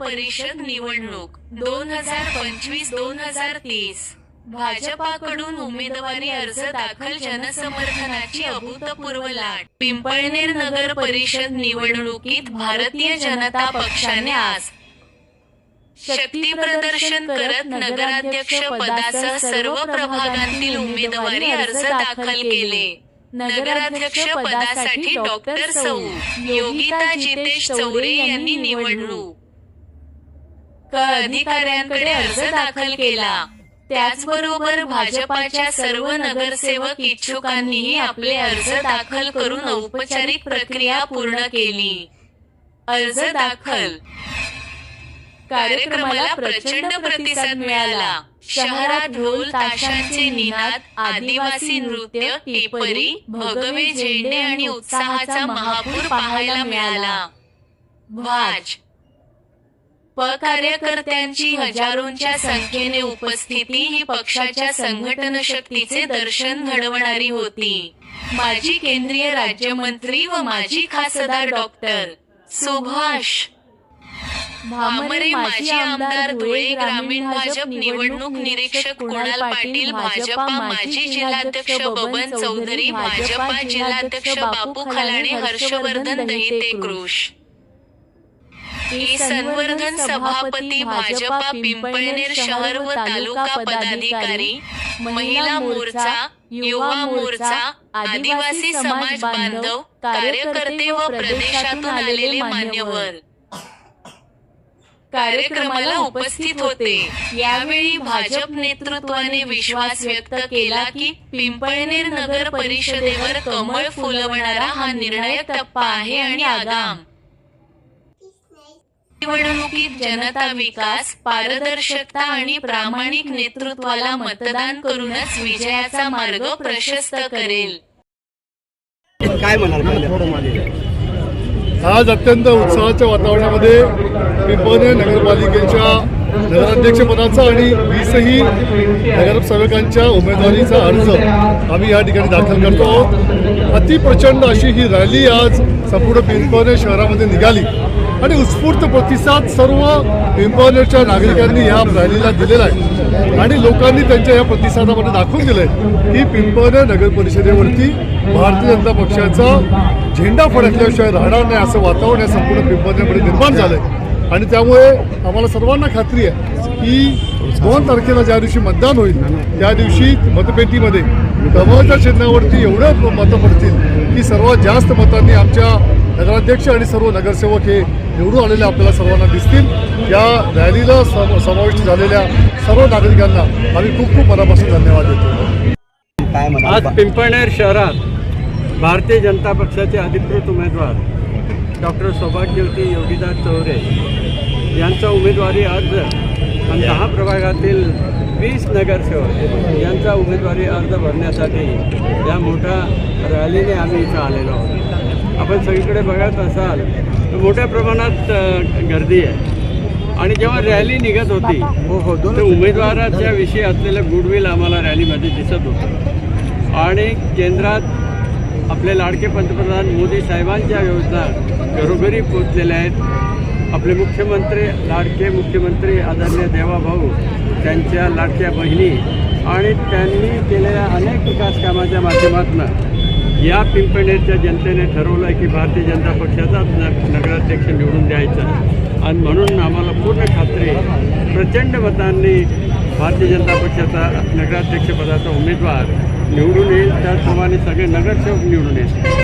परिषद निवडणूक दोन हजार पंचवीस दोन हजार तीस. भाजपाकडून उमेदवारी अर्ज दाखल जनसमर्थनाची अभूतपूर्व लाट. पिंपळनेर नगर परिषद निवडणुकीत भारतीय जनता पक्षाने आज शक्ती प्रदर्शन करत नगराध्यक्ष पदासह सर्व प्रभागांतील उमेदवारी अर्ज दाखल केले. नगराध्यक्ष पदासाठी डॉक्टर सौ योगिता जितेश चौरे यांनी निवडणूक. क अधिकाऱ्यांकडे अर्ज दाखल केला. त्याचबरोबर भाजपाच्या सर्व नगरसेवक इच्छुकांनीही आपले अर्ज दाखल करून औपचारिक प्रक्रिया पूर्ण केली. अर्ज दाखल. कार्यक्रमाला प्रचंड प्रतिसाद मिळाला. शहरात ढोल ताशांचे निनाद आदिवासी नृत्य टिपरी भगवे झेंडे आणि उत्साहाचा महापूर पाहायला मिळाला. भाज. प कार्यकर्त्यांची हजारोंच्या संख्येने उपस्थिती ही पक्षाच्या संघटन शक्तीचे दर्शन घडवणारी होती. माजी केंद्रीय राज्यमंत्री व माजी खासदार डॉक्टर सुभाष भामरे माजी आमदार धुळे ग्रामीण भाजप निवडणूक निरीक्षक कुणाल पाटील भाजपा माजी जिल्हाध्यक्ष बबन चौधरी भाजपा जिल्हाध्यक्ष बापू खलाणे हर्षवर्धन दहिते कृष संवर्धन सभापती भाजपा पिंपळनेर शहर व तालुका पदाधिकारी महिला मोर्चा युवा मोर्चा आदिवासी समाज बांधव कार्यकर्ते व प्रदेशातून आलेले मान्यवर. कार्यक्रमाला उपस्थित होते. यावेळी भाजप नेतृत्वाने विश्वास व्यक्त केला की पिंपळनेर नगर परिषदेवर कमळ फुलवणारा हा निर्णायक टप्पा आहे आणि आगाम. निवडणुकीत जनता विकास पारदर्शकता आणि प्रामाणिक नेतृत्वाला मतदान करूनच विजयाचा मार्ग प्रशस्त करेल. काय म्हणाल? आज अत्यंत उत्साहाच्या वातावरणामध्ये पिंपळनेर नगरपालिकेच्या नगराध्यक्षपदाचा आणि वीसही नगरसेवकांच्या उमेदवारीचा अर्ज आम्ही या ठिकाणी दाखल करतो आहोत. अतिप्रचंड अशी ही रॅली आज संपूर्ण पिंपळनेर शहरामध्ये निघाली. आणि उत्स्फूर्त प्रतिसाद सर्व पिंपळनेरच्या नागरिकांनी या रॅलीला दिलेला आहे. आणि लोकांनी त्यांच्या या प्रतिसादामध्ये दाखवून दिलंय की पिंपळनेर नगर परिषदेवरती भारतीय जनता पक्षाचा झेंडा फडकल्याशिवाय राहणार नाही असं वातावरण या संपूर्ण पिंपळनेरमध्ये निर्माण झालंय. आणि त्यामुळे आम्हाला सर्वांना खात्री आहे की दोन तारखेला ज्या दिवशी मतदान होईल त्या दिवशी मतपेटीमध्ये कमळच्या चिन्हावरती एवढं मतं पडतील की सर्वात जास्त मतांनी आमच्या नगराध्यक्ष आणि सर्व नगरसेवक हे निवडून आलेले आपल्याला सर्वांना दिसतील. या रॅलीला सम समाविष्ट झालेल्या सर्व नागरिकांना आम्ही खूप खूप मनापासून धन्यवाद देतो. आज पिंपळनेर शहरात भारतीय जनता पक्षाचे अधिकृत उमेदवार डॉक्टर सौभाग्यवती योगीदास चौरे यांचा उमेदवारी अर्ज आणि दहा प्रभागातील वीस नगरसेवक यांचा उमेदवारी अर्ज भरण्यासाठी या मोठ्या रॅलीने आम्ही इथं आलेलो आहोत. आपण सगळीकडे बघत असाल तर मोठ्या प्रमाणात गर्दी आहे. आणि जेव्हा रॅली निघत होती हो हो तर उमेदवाराच्या विषयी असलेलं गुडविल आम्हाला रॅलीमध्ये दिसत होतं. आणि केंद्रात आपले लाडके पंतप्रधान मोदी साहेबांच्या योजना घरोघरी पोचलेल्या आहेत. आपले मुख्यमंत्री लाडके मुख्यमंत्री आदरणीय देवाभाऊ त्यांच्या लाडक्या बहिणी आणि त्यांनी केलेल्या अनेक विकास कामाच्या माध्यमातून या पिंपळनेरच्या जनतेने ठरवलं आहे की भारतीय जनता पक्षाचाच नगराध्यक्ष निवडून द्यायचा. आणि म्हणून आम्हाला पूर्ण खात्री प्रचंड मतांनी भारतीय जनता पक्षाचा नगराध्यक्षपदाचा उमेदवार निवडून येईल. त्याचप्रमाणे सगळे नगरसेवक निवडून येतील.